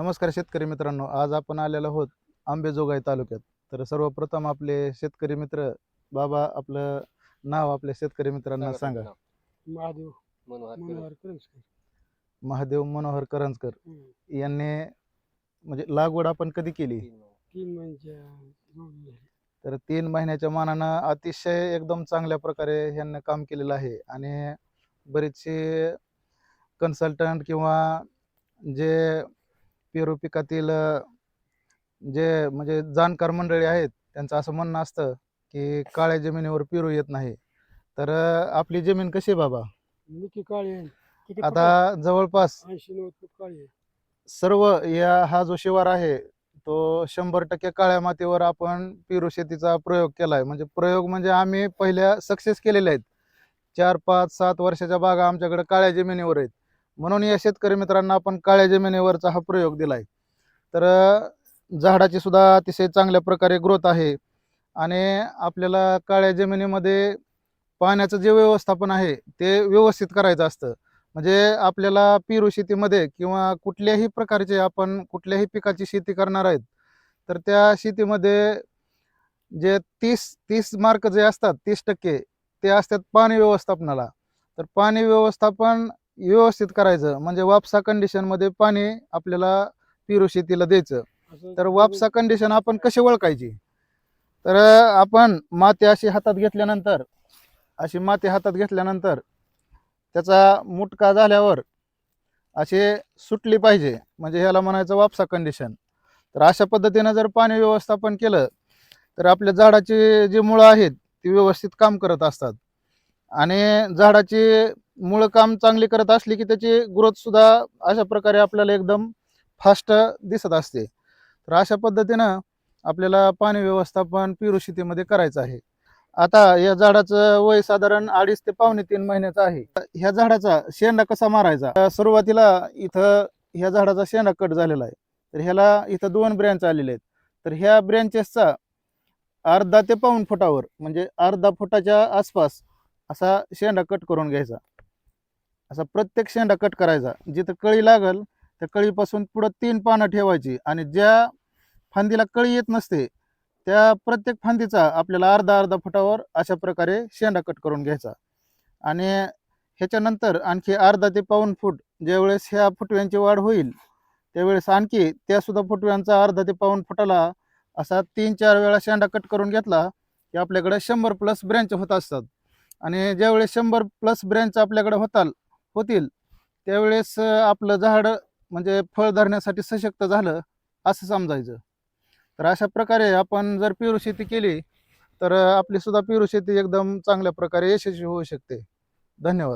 नमस्कार शेतकरी मित्रांनो आज आपण आलेलो आहोत आंबेजोगाई तालुक्यात. तर सर्वप्रथम आपले शेतकरी मित्र बाबा आपलं नाव आपल्या शेतकरी मित्रांना सांगा महादेव मनोहर करंजकर. महादेव मनोहर करंजकर हम्म. यांनी म्हणजे लागवड आपण कधी केली? तीन महिन्याच्या झाली. तर तीन महिन्याच्या मानानं अतिशय एकदम चांगल्या प्रकारे यांनी काम केलेलं आहे. आणि बरेचसे कन्सल्टंट किंवा जे पेरू पिकातील जे म्हणजे जाणकार मंडळी आहेत त्यांचं असं म्हणणं असतं की काळ्या जमिनीवर पेरू येत नाही. तर आपली जमीन कशी आहे बाबा? निकी काळी आहे. किती आता जवळपास ऐंशी नव्वद फूट काळी आहे. सर्व या हा जो शिवार आहे तो शंभर टक्के काळ्या मातीवर आपण पेरू शेतीचा प्रयोग केलाय. म्हणजे प्रयोग म्हणजे आम्ही पहिल्या सक्सेस केलेले आहेत. चार पाच सात वर्षाच्या बागा आमच्याकडे काळ्या जमिनीवर आहेत. म्हणून या शेतकरी मित्रांना आपण काळ्या जमिनीवरचा हा प्रयोग दिलाय. तर झाडाची सुद्धा अतिशय चांगल्या प्रकारे ग्रोथ आहे आणि आपल्याला काळ्या जमिनीमध्ये पाण्याचं जे व्यवस्थापन आहे ते व्यवस्थित करायचं असतं. म्हणजे आपल्याला पेरू शेतीमध्ये किंवा कुठल्याही प्रकारचे आपण कुठल्याही पिकाची शेती करणार आहेत तर त्या शेतीमध्ये जे तीस तीस मार्क जे असतात तीस टक्के ते असतात पाणी व्यवस्थापनाला. तर पाणी व्यवस्थापन व्यवस्थित करायचं. म्हणजे वापसा कंडिशनमध्ये पाणी आपल्याला पेरू शेतीला द्यायचं. तर वापसा कंडिशन आपण कशी ओळखायची? तर आपण माती अशी हातात घेतल्यानंतर अशी माती हातात घेतल्यानंतर त्याचा मुटका झाल्यावर असे सुटली पाहिजे. म्हणजे ह्याला म्हणायचं वापसा कंडिशन तर अशा पद्धतीनं जर पाणी व्यवस्थापन केलं तर आपल्या झाडाची जी मुळं आहेत ती व्यवस्थित काम करत असतात. आणि झाडाची मुळं काम चांगले करत असली की त्याची ग्रोथ सुद्धा अशा प्रकारे आपल्याला एकदम फास्ट दिसत असते. तर अशा पद्धतीनं आपल्याला पाणी व्यवस्थापन पेरू शेतीमध्ये करायचं आहे. आता या झाडाचं वय साधारण अडीच ते पावणे तीन महिन्याचं आहे. ह्या झाडाचा शेंडा कसा मारायचा? सुरुवातीला इथं ह्या झाडाचा शेंडा कट झालेला आहे. तर ह्याला इथं दोन ब्रँच आलेले आहेत. तर ह्या ब्रँचेसचा अर्धा ते पाऊण फुटावर म्हणजे अर्धा फुटाच्या आसपास असा शेंडा कट करून घ्यायचा. असा प्रत्येक शेंडा कट करायचा. जिथं कळी लागल त्या कळीपासून पुढं तीन पानं ठेवायची. आणि ज्या फांदीला कळी येत नसते त्या प्रत्येक फांदीचा आपल्याला अर्धा अर्धा फुटावर अशा प्रकारे शेंडा कट करून घ्यायचा. आणि ह्याच्यानंतर आणखी अर्धा ते पाऊण फूट ज्यावेळेस ह्या फुटव्यांची वाढ होईल त्यावेळेस आणखी त्यासुद्धा फुटव्यांचा अर्धा ते पाऊण फुटाला असा तीन चार वेळा शेंडा कट करून घेतला की आपल्याकडे शंभर प्लस ब्रँच होत असतात. आणि ज्यावेळेस शंभर प्लस ब्रँच आपल्याकडे होताल होतील. त्यावेळेस आपलं झाड म्हणजे फळ धरण्यासाठी सशक्त झालं असं समजायचं. तर अशा प्रकारे आपण जर पेरू शेती केली तर आपली सुद्धा पेरू शेती एकदम चांगल्या प्रकारे यशस्वी होऊ शकते. धन्यवाद.